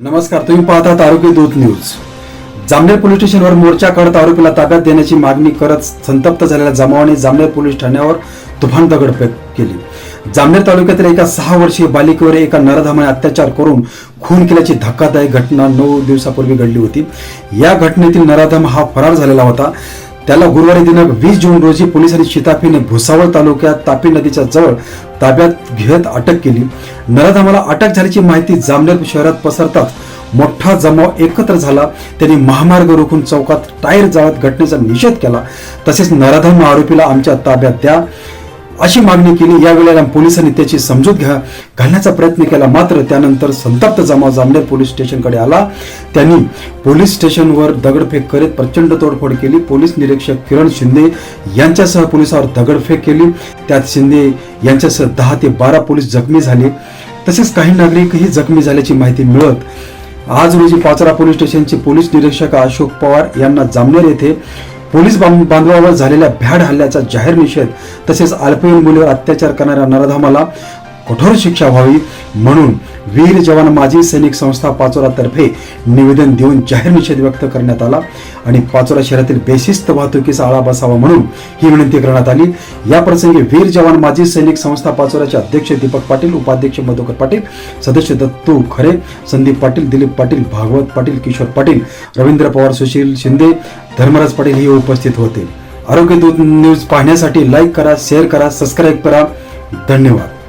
नमस्कार तुम्ही पाहतात आरोग्य दूत न्यूज. जामनेर पोलीस स्टेशनवर मोर्चा काढत आरोपीला ताब्यात देण्याची मागणी करत संतप्त झालेल्या जमावाने जामनेर पोलीस ठाण्यावर तुफान दगडफेक केली. जामनेर तालुक्यातील एका सहा वर्षीय बालिकेवर एका नरधमाने अत्याचार करून खून केल्याची धक्कादायक घटना नऊ दिवसापूर्वी घडली होती. या घटनेतील नराधम हा फरार झालेला होता. त्याला गुरुवारी दिनांक वीस जून रोजी पोलिसांनी शिताफीने भुसावळ तालुक्यात तापी नदीच्या जवळ ताब्यात घेत अटक केली. नराधामाला अटक झाल्याची माहिती जामनेर शहरात पसरताच मोठा जमाव एकत्र झाला. त्यांनी महामार्ग रोखून चौकात टायर जाळत घटनेचा निषेध केला. तसेच नराधाम आरोपीला आमच्या ताब्यात द्या. अशी मागणी केली. यावेळेला पोलिसांनी त्याची समजूत घ्या घालण्याचा प्रयत्न केला. मात्र त्यानंतर संतप्त जमाव जामनेर पोलीस स्टेशनकडे आला. त्यांनी पोलीस स्टेशनवर दगडफेक करीत प्रचंड तोडफोड केली. पोलीस निरीक्षक किरण शिंदे यांच्यासह पोलिसावर दगडफेक केली. त्यात शिंदे यांच्यासह दहा ते बारा पोलीस जखमी झाले. तसेच काही नागरिकही जखमी झाल्याची माहिती मिळत आज रोजी पाचरा पोलीस स्टेशनचे पोलीस निरीक्षक अशोक पवार यांना जामनेर येथे पोलीस बांधवावर झालेल्या भ्याड हल्ल्याचा जाहीर निषेध तसेच अल्पवयीन मुलीवर अत्याचार करणाऱ्या नराधामाला कठोर शिक्षा व्हावी म्हणून वीर जवान माजी सैनिक संस्था पाचोरातर्फे निवेदन देऊन जाहीर निषेध व्यक्त करण्यात आला आणि पाचोरा शहरातील बेशिस्त वाहतुकीचा आळा बसावा म्हणून ही विनंती करण्यात आली. या प्रसंगी वीर जवान माजी सैनिक संस्था पाचोराचे अध्यक्ष दीपक पाटील उपाध्यक्ष मधुकर पाटील सदस्य दत्तू खरे संदीप पाटील दिलीप पाटील भागवत पाटील किशोर पाटील रवींद्र पवार सुशील शिंदे धर्मराज पाटील हे उपस्थित होते. आरोग्य दूत न्यूज पाहण्यासाठी लाईक करा शेअर करा सबस्क्राईब करा. धन्यवाद.